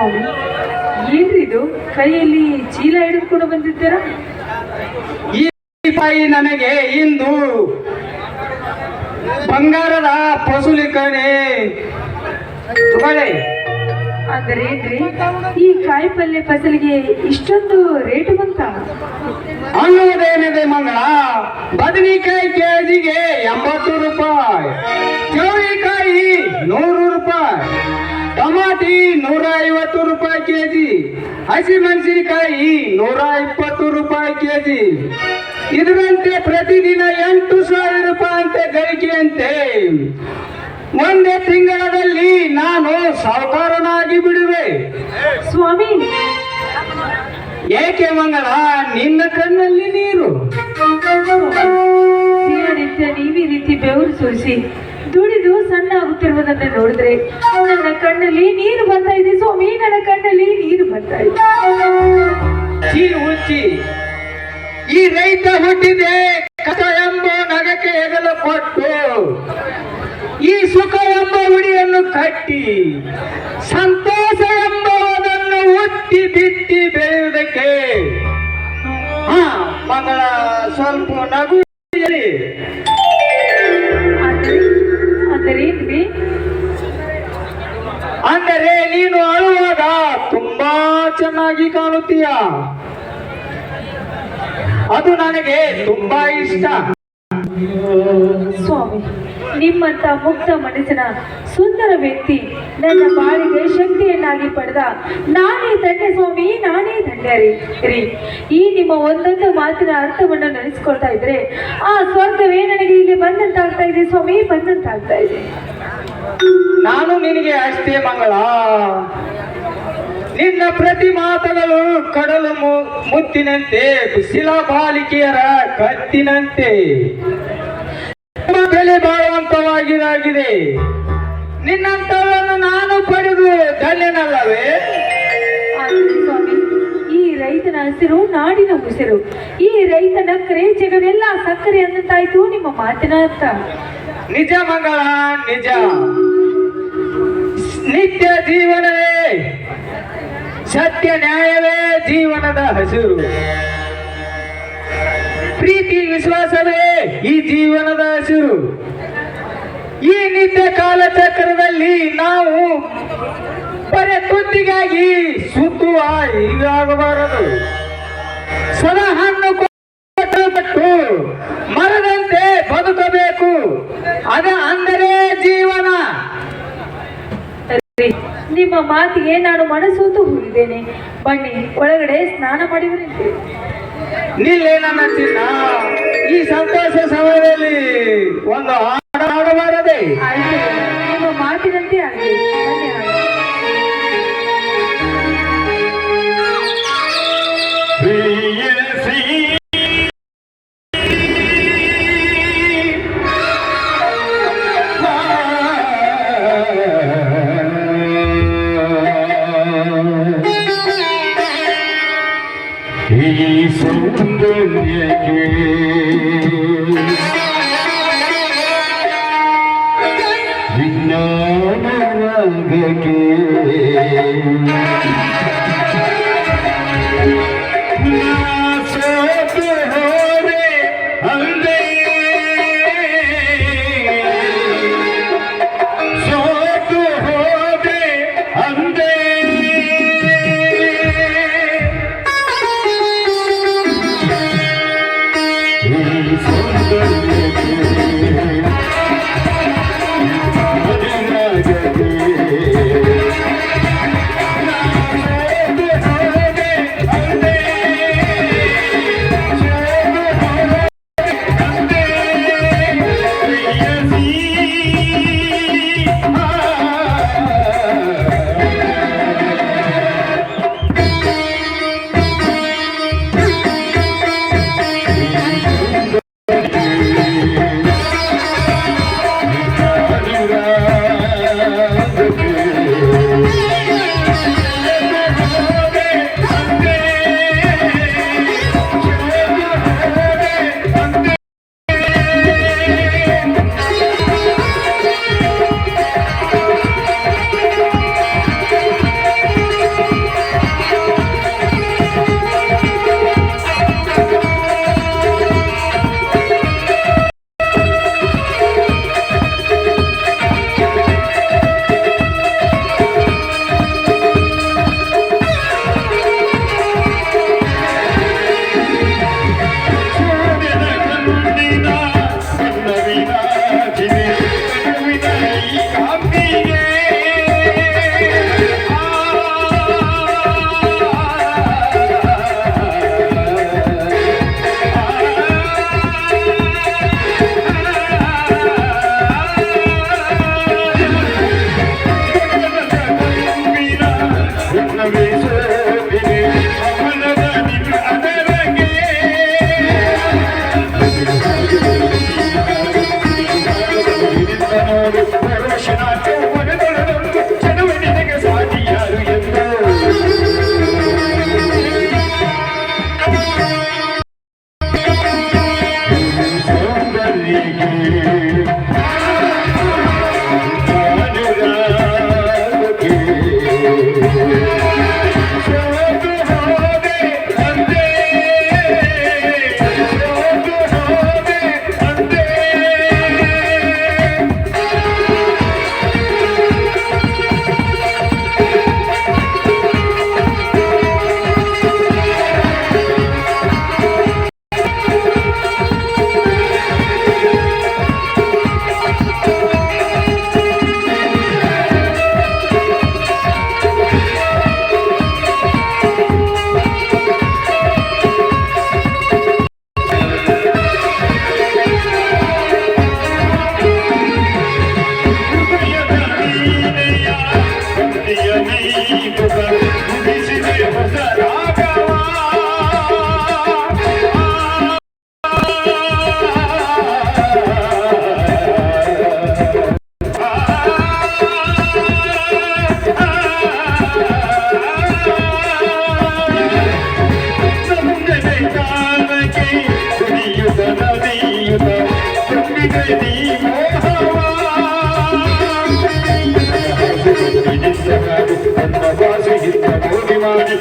ಸ್ವಾಮಿ ಏನ್ರಿದು? ಕೈಯಲ್ಲಿ ಚೀಲ ಹಿಡಿದುಕೊಂಡು ಬಂದಿದ್ದೀರಾ? ಈ ರೂಪಾಯಿ ನನಗೆ ಇಂದು ಬಂಗಾರದ ಪಸುಲಿ ಕಣೆ. ತಗೊಳ್ಳಿ. ಆದರೆ ಏನ್ರಿ? ಈ ಕಾಯಿ ಪಲ್ಯ ಫಸಲಿಗೆ ಇಷ್ಟೊಂದು ರೇಟ್ ಬಂತ? ಅನ್ನೋದೇನಿದೆ ಮಂಗಳ? ಬದನೆಕಾಯಿ ಕೆಜಿಗೆ ಎಂಬತ್ತು ರೂಪಾಯಿ. ಚೌಳಿಕಾಯಿ ನೂರು ನೂರ ಐವತ್ತು ರೂಪಾಯಿ ಕೆಜಿ. ಹಸಿಮೆಣಸಿನಕಾಯಿ ನೂರ ಇಪ್ಪತ್ತು ರೂಪಾಯಿ ಕೆಜಿ. ಇದರಂತೆ ಪ್ರತಿದಿನ ಎಂಟು ಸಾವಿರ ರೂಪಾಯಿ ಅಂತೆ ಗಳಿಕೆಯಂತೆ. ಒಂದೇ ತಿಂಗಳಲ್ಲಿ ನಾನು ಸಾಹುಕಾರನಾಗಿ ಬಿಡುವೆ. ಸ್ವಾಮಿ. ಏಕೆ ಮಂಗಳ ನಿನ್ನ ಕಣ್ಣಲ್ಲಿ ನೀರು? ದಿನನಿತ್ಯ ನೀವು ಈ ರೀತಿ ಬೆವರು ಸುರಿಸಿ ದುಡಿದು ಸಣ್ಣ ಆಗುತ್ತಿರುವುದನ್ನು ನೋಡಿದ್ರೆ ನನ್ನ ಕಣ್ಣಲ್ಲಿ ನೀರು ಬರ್ತಾ ಇದೆ. ಸ್ವಾಮಿ, ನನ್ನ ಕಣ್ಣಲ್ಲಿ ನೀರು ಬರ್ತಾ ಇದೆ. ಚೀ ಹುಚ್ಚಿ, ಈ ರೈತ ಹುಟ್ಟಿದೆ. ಕಸ ಎಂಬ ನಗಕ್ಕೆ ಹೆಗಲು ಕೊಟ್ಟು, ಈ ಸುಖ ಎಂಬ ಉಡಿಯನ್ನು ಕಟ್ಟಿ, ಸಂತೋಷ ಎಂಬುದನ್ನು ಹುಟ್ಟಿ ಬಿತ್ತಿ ಬೆಳೆಯುವುದಕ್ಕೆ. ಮಗಳ, ಸ್ವಲ್ಪ ನಗು ಅಂದರೆ ನೀನು ಅಳುವಾಗ ತುಂಬಾ ಚೆನ್ನಾಗಿ ಕಾಣುತ್ತೀಯ. ಅದು ನನಗೆ ತುಂಬಾ ಇಷ್ಟ. ಸ್ವಾಮಿ, ನಿಮ್ಮಂತ ಮುಕ್ತ ಮನಸ್ಸಿನ ಸುಂದರ ವ್ಯಕ್ತಿ ನನ್ನ ಬಾಳಿಗೆ ಶಕ್ತಿಯನ್ನಾಗಿ ಪಡೆದ ನಾನೇ ದಂಡೆ ಸ್ವಾಮಿ, ನಾನೇ ದಂಡೆ ರೀ ಈ ನಿಮ್ಮ ಒಂದೊಂದು ಮಾತಿನ ಅರ್ಥವನ್ನು ನೆನೆಸ್ಕೊಳ್ತಾ ಇದ್ರೆ ಆ ಸ್ವರ್ಗವೇ ನನಗೆ ಇಲ್ಲಿ ಬಂದಂತಾಗ್ತಾ ಇದೆ ಸ್ವಾಮಿ, ಬಂದಂತಾಗ್ತಾ ಇದೆ. ನಾನು ನಿನಗೆ ಅಷ್ಟೇ ಮಂಗಳ. ನಿನ್ನ ಪ್ರತಿ ಮಾತುಗಳು ಕಡಲು ಮುತ್ತಿನಂತೆ, ಬಿಸಿಲ ಬಾಲಿಕೆಯರ ಕತ್ತಿನಂತೆ. ಬೆಲೆ ಬಾಳುವಂತವಾಗಿದಾಗಿದೆ. ನಿನ್ನಂತವನ್ನು ನಾನು ಪಡೆದು ಧನ್ಯನಲ್ಲವೇ? ಈ ರೈತನ ಹಸಿರು ನಾಡಿನ ಉಸಿರು. ಈ ರೈತನ ಕ್ರೇಜಗವೆಲ್ಲ ಸಕ್ಕರೆ ಅಂದಂತಾಯ್ತು ನಿಮ್ಮ ಮಾತಿನ ಅರ್ಥ. ನಿಜ ಮಂಗಳ, ನಿಜ. ನಿತ್ಯ ಜೀವನವೇ. ಸತ್ಯ ನ್ಯಾಯವೇ ಜೀವನದ ಹಸಿರು. ಪ್ರೀತಿ, ವಿಶ್ವಾಸವೇ ಈ ಜೀವನದ ಹಸಿರು. ಈ ನಿತ್ಯ ಕಾಲಚಕ್ರದಲ್ಲಿ ನಾವು ಬರೆ ತುತ್ತಿಗಾಗಿ ಸುತ್ತುವ ಈಗಾಗಬಾರದು ಸದಾ ಹಣ್ಣು ಕೊಟ್ಟು ಅದ ಅಂದರೆ ಜೀವನ. ನಿಮ್ಮ ಮಾತಿಗೆ ನಾನು ಮನಸೋತು ಹೋಗಿದ್ದೇನೆ ಬನ್ನಿ ಒಳಗಡೆ ಸ್ನಾನ ಮಾಡಿದ್ರೆ ನಿಲ್ಲೇ ನನ್ನ ಚಿನ್ನ. ಈ ಸಂತೋಷ ಸಮಯದಲ್ಲಿ ಒಂದು ಹಾಡು ಹಾಡಬಾರದೆ. ನಿಮ್ಮ ಮಾತಿನಂತೆ Thank you. ಮಾಡಿ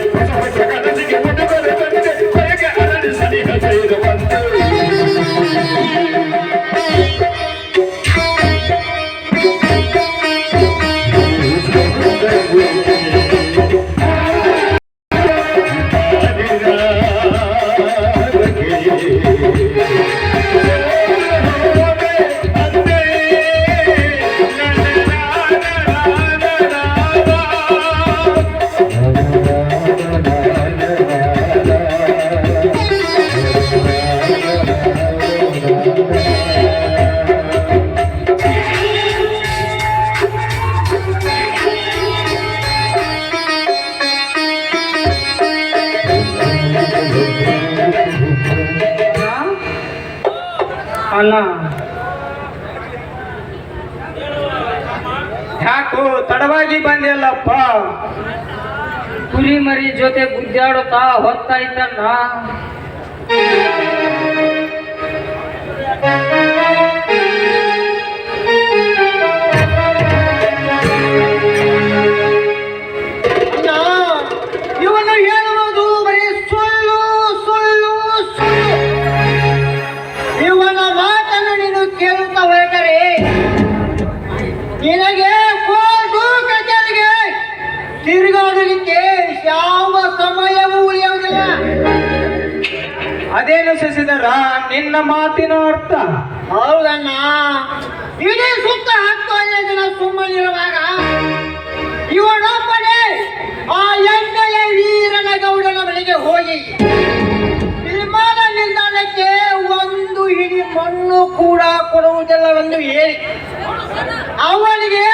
ಅಣ್ಣ ಯಾಕೋ ತಡವಾಗಿ ಬಂದಿಲ್ಲಪ್ಪ. ಕುರಿ ಮರಿ ಜೊತೆ ಗುದ್ದಾಡುತ್ತಾ ಹೊತ್ತಾಯ್ತಣ್ಣ. ತಿರುಗಾಡಲಿಕ್ಕೆ ಯಾವ ಸಮಯವೂ ಉಳಿಯುವುದಿಲ್ಲ. ಅದೇನು ಸಸಿದರ ನಿನ್ನ ಮಾತಿನ ಅರ್ಥ. ಹೌದಣ್ಣ. ಇಡೀ ಸುತ್ತ ಹತ್ತು ಐದು ಜನ ಸುಮ್ಮನಿರುವಾಗ ಇವನೊಬ್ಬನೇ ಆ ಎಣ್ಣೆಯ ವೀರನ ಗೌಡನ ಬಳಿಗೆ ಹೋಗಿ ವಿಮಾನ ನಿಲ್ದಾಣಕ್ಕೆ ಒಂದು ಹಿಡಿ ಮಣ್ಣು ಕೂಡ ಕೊಡುವುದಿಲ್ಲವೆಂದು ಹೇಳಿ ಅವನಿಗೆ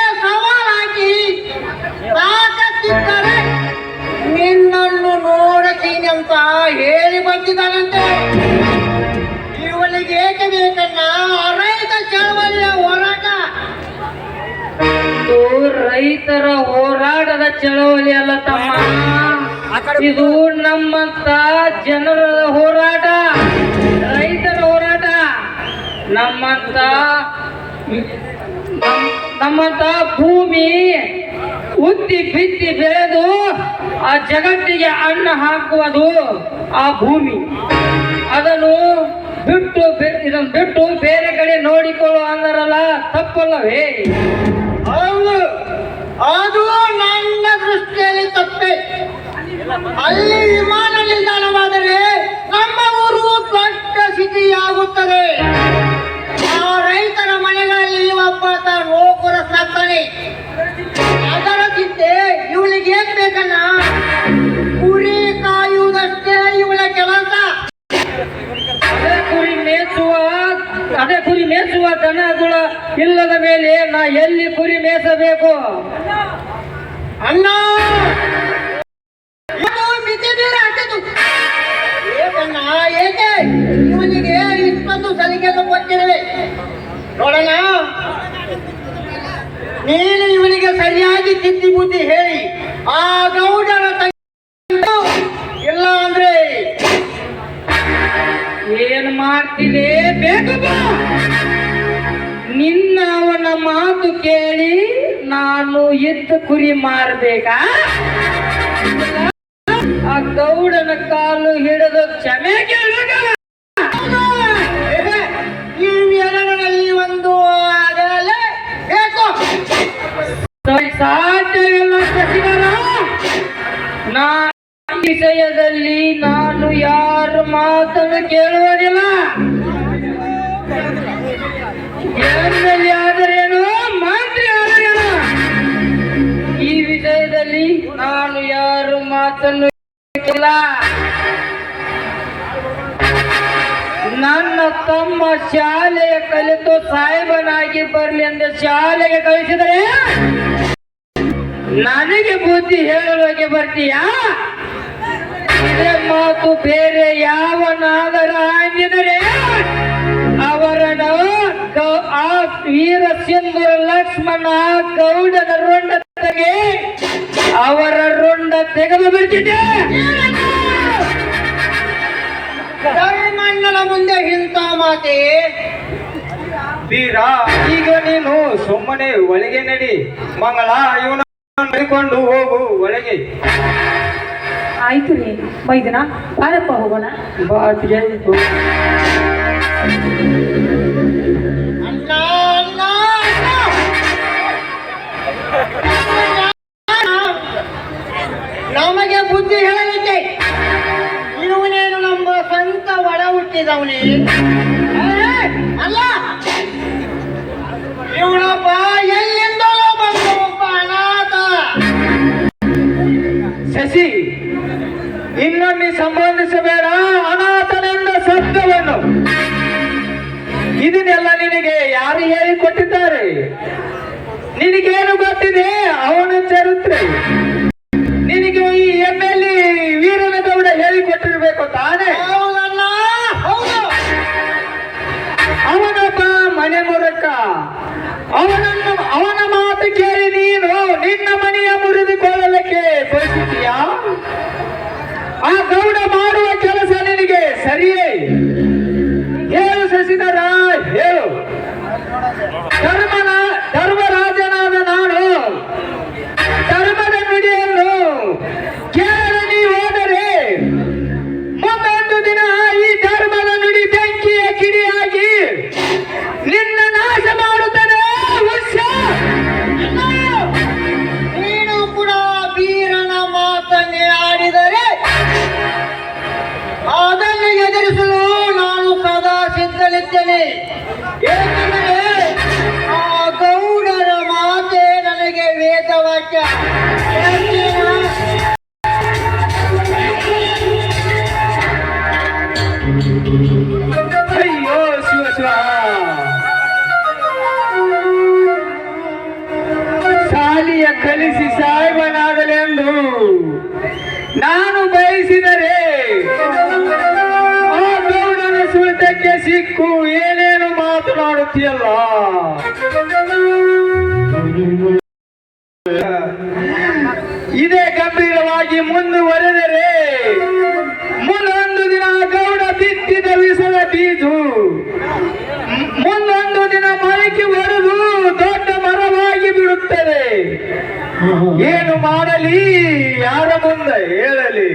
ಬಂದಿದ್ದಾನಂತೆ. ಇವನಿಗೆ ಏಕೆ ಬೇಕನ್ನ ರೈತ ಚಳವಳಿಯ ಹೋರಾಟ. ಇದು ರೈತರ ಹೋರಾಟದ ಚಳವಳಿ ಅಲ್ಲ ತಮ್ಮ. ಇದು ನಮ್ಮಂತ ಜನರ ಹೋರಾಟ. ರೈತರ ಹೋರಾಟ. ನಮ್ಮಂತ ನಮ್- ನಮ್ಮಂತ ಭೂಮಿ ಉತ್ತಿ ಬಿತ್ತಿ ಬೆಳೆದು ಆ ಜಗತ್ತಿಗೆ ಅನ್ನ ಹಾಕುವುದು ಆ ಭೂಮಿ. ಅದನ್ನು ಬಿಟ್ಟು ಇದನ್ನು ಬಿಟ್ಟು ಬೇರೆ ಕಡೆ ನೋಡಿಕೊಳ್ಳು ಅಂದರಲ್ಲ, ತಪ್ಪಲ್ಲವೇ? ಹೌದು. ಅದು ನನ್ನ ದೃಷ್ಟಿಯಲ್ಲಿ ತಪ್ಪೆ. ಅಲ್ಲಿ ವಿಮಾನ ನಿಲ್ದಾಣವಾದರೆ ನಮ್ಮ ಊರು ದೊಡ್ಡ ಸಿಟಿಯಾಗುತ್ತದೆ. ಆ ರೈತರ ಮನೆಗಳಲ್ಲಿ ಒಬ್ಬ ಎಲ್ಲಿ ಕುರಿ ಮೇಸಬೇಕು? ಅಣ್ಣ! ಏಕೆ? ಇವನಿಗೆ ಇಪ್ಪತ್ತು ಸಲಿಗೆಯನ್ನು ಕೊಟ್ಟಿರುವೆ. ನೋಡೋಣ ನೀನು ಇವನಿಗೆ ಸರಿಯಾಗಿ ತಿದ್ದಿ ಬುದ್ಧಿ ಹೇಳಿ. ಆ ಗೌಡರ ಇಲ್ಲ ಅಂದ್ರೆ ಏನ್ ಮಾಡ್ತಿದೆ? ಬೇಕು ಮಾತು ಕೇಳಿ ನಾನು ಎದ್ದ ಕುರಿ ಮಾರಬೇಕಾ? ಆ ಗೌಡನ ಕಾಲು ಹಿಡಿದು ಕ್ಷಮೆ ಕೇಳಬೇಕ ತಮ್ಮ ಶಾಲೆಯ ಕಲಿತು ಸಾಹೇಬನಾಗಿ ಬರಲಿ ಅಂತ ಶಾಲೆಗೆ ಕಳಿಸಿದರೆ ನನಗೆ ಬುದ್ಧಿ ಹೇಳೋಕೆ ಬರ್ತೀಯಾ? ಮಾತು ಬೇರೆ ಯಾವನಾದರ ಆಗಿದರೆ ಅವರನ್ನು ಆ ವೀರ ಸಿಂಧುರ ಲಕ್ಷ್ಮಣ ಗೌಡನ ರೊಂಡ ತೆಗೆ ಅವರ ರೊಂಡ ತೆಗೆದು ಬಿಡ್ತಿದ್ದೆ. ಧರ್ಮಣ್ಣನ ಮುಂದೆ ಇಂಥ ಮಾತೆ. ವೀರ ಈಗ ನೀನು ಸುಮ್ಮನೆ ಒಳಗೆ ನಡಿ. ಮಂಗಳ ಇವನ ನಡಿಕೊಂಡು ಹೋಗು ಒಳಗೆ. ಆಯ್ತು ರೀ ಮೈದನ. ಬಾರಪ್ಪ ಹೋಗೋಣ. ಬಾತ್ಗೆ ಏ, ಅಲ್ಲ. ಇವನೊಬ್ಬ ಎಲ್ಲಿಂದಲೋ ಬಂದು ಒಬ್ಬ ಅನಾಥ ಶಶಿ ಇನ್ನೊಮ್ಮೆ ಸಂಬಂಧಿಸಬೇಡ ಅನಾಥನೆಂದ ಶಬ್ದವನ್ನು ಇದನ್ನೆಲ್ಲ ನಿನಗೆ ಯಾರು ಹೇಳಿ ಕೊಟ್ಟಿದ್ದಾರೆ ನಿನಗೇನು ಗೊತ್ತಿದೆ? ಅವನ ಚರಿತ್ರೆ. ನಿನ್ನ ಮನೆಯ ಮುರಿದುಕೊಳ್ಳಲಿಕ್ಕೆ ಬಯಸುತ್ತೀಯಾ ಆ ಗೌಡ ಮಾಡುವ ಕೆಲಸ ನಿನಗೆ ಸರಿಯೇ ಇದೇ ಗಂಭೀರವಾಗಿ ಮುಂದುವರೆದರೆ ಮುಂದೊಂದು ದಿನ ಗೌಡ ಬಿತ್ತಿದ ವಿಷದ ಬೀಜು. ಮುಂದೊಂದು ದಿನ ಮೊಳಕೆ ಬರುವುದು ದೊಡ್ಡ ಮರವಾಗಿ ಬಿಡುತ್ತದೆ. ಏನು ಮಾಡಲಿ? ಯಾರ ಮುಂದೆ ಹೇಳಲಿ?